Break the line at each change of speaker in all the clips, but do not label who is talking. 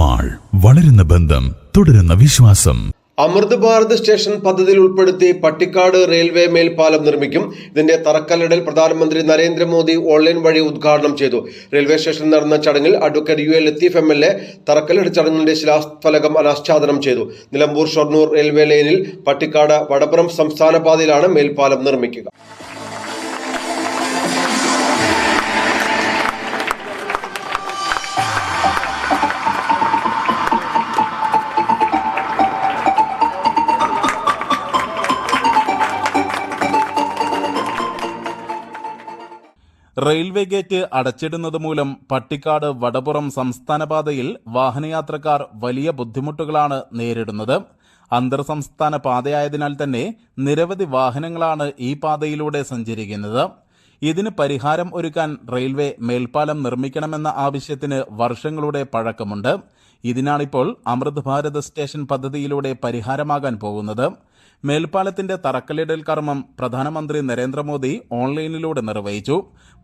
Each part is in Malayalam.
മാൾ വളരുന്ന ബന്ധം തുടരുന്ന വിശ്വാസം.
അമൃത് ഭാരത് സ്റ്റേഷൻ പദ്ധതിയിൽ ഉൾപ്പെടുത്തി പട്ടിക്കാട് റെയിൽവേ മേൽപ്പാലം നിർമ്മിക്കും. ഇതിന്റെ തറക്കല്ലിടൽ പ്രധാനമന്ത്രി നരേന്ദ്രമോദി ഓൺലൈൻ വഴി ഉദ്ഘാടനം ചെയ്തു. റെയിൽവേ സ്റ്റേഷനിൽ നടന്ന ചടങ്ങിൽ advocate U A Latheef M L A തറക്കല്ലിട ചടങ്ങിന്റെ ശിലാഫലകം അനാച്ഛാദനം ചെയ്തു. നിലമ്പൂർ ഷൊർണൂർ റെയിൽവേ ലൈനിൽ പട്ടിക്കാട് വടപ്പുറം സംസ്ഥാന പാതയിലാണ് മേൽപ്പാലം നിർമ്മിക്കുക.
റെയിൽവേ ഗേറ്റ് അടച്ചിടുന്നത് മൂലം പട്ടിക്കാട് വടപുറം സംസ്ഥാനപാതയിൽ വാഹനയാത്രക്കാർ വലിയ ബുദ്ധിമുട്ടുകളാണ് നേരിടുന്നത്. അന്തർ സംസ്ഥാന പാതയായതിനാൽ തന്നെ നിരവധി വാഹനങ്ങളാണ് ഈ പാതയിലൂടെ സഞ്ചരിക്കുന്നത്. ഇതിന് പരിഹാരം ഒരുക്കാൻ റെയിൽവേ മേൽപ്പാലം നിർമ്മിക്കണമെന്ന ആവശ്യത്തിന് വർഷങ്ങളുടെ പഴക്കമുണ്ട്. ഇതിനാണിപ്പോൾ അമൃത് ഭാരത് സ്റ്റേഷൻ പദ്ധതിയിലൂടെ പരിഹാരമാകാൻ പോകുന്നത്. മേൽപ്പാലത്തിന്റെ തറക്കല്ലിടൽ കർമ്മം പ്രധാനമന്ത്രി നരേന്ദ്രമോദി ഓൺലൈനിലൂടെ നിർവഹിച്ചു.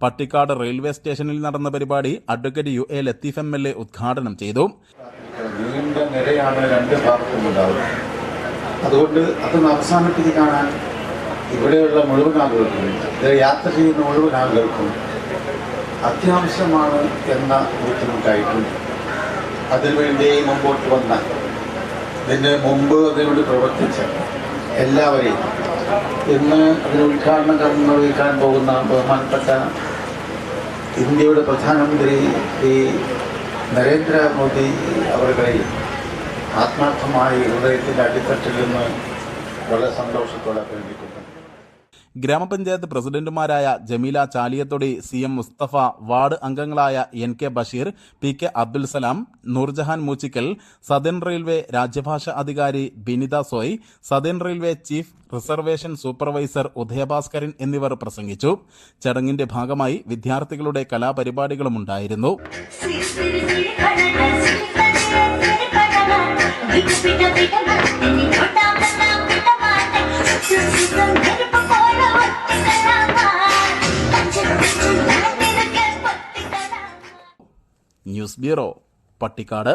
പട്ടിക്കാട് റെയിൽവേ സ്റ്റേഷനിൽ നടന്ന പരിപാടി advocate U A Latheef M L A ഉദ്ഘാടനം ചെയ്തു.
അതുകൊണ്ട് അതൊന്ന് അവസാനിപ്പിച്ച് കാണാൻ ഇവിടെയുള്ള മുഴുവൻ ആളുകൾക്കും യാത്ര ചെയ്യുന്ന മുഴുവൻ ആളുകൾക്കും അത്യാവശ്യമാണ് എന്ന ബുദ്ധിമുട്ടായിട്ടുണ്ട്. അതിനുവേണ്ടി മുമ്പോട്ട് വന്ന ഇതിന് മുമ്പ് അതിനോട് പ്രവർത്തിച്ച എല്ലാവരെയും ഇന്ന് അതിന് ഉദ്ഘാടനം കർമ്മം നിർവഹിക്കാൻ പോകുന്ന ബഹുമാനപ്പെട്ട ഇന്ത്യയുടെ പ്രധാനമന്ത്രി ശ്രീ നരേന്ദ്രമോദി അവരുടെ ആത്മാർത്ഥമായി ഹൃദയത്തിന്റെ അടിത്തട്ടിൽ നിന്ന് വളരെ സന്തോഷത്തോടെ പ്രകടിപ്പിക്കുന്നു
ഗ്രാമപഞ്ചായത്ത് പ്രസിഡന്റുമാരായ Jameela Chaliyathodi C M Musthafa ward അംഗങ്ങളായ N K Basheer P K Abdul Salam Noorjahan Moochikkal Sadan railway രാജ്യഭാഷ അധികാരി Binitha Soy southern railway chief reservation supervisor Udayabhaskaran എന്നിവർ പ്രസംഗിച്ചു ചടങ്ങിന്റെ ഭാഗമായി വിദ്യാർത്ഥികളുടെ കലാപരിപാടികളും ഉണ്ടായിരുന്നു ന്യൂസ് ബ്യൂറോ പട്ടിക്കാട്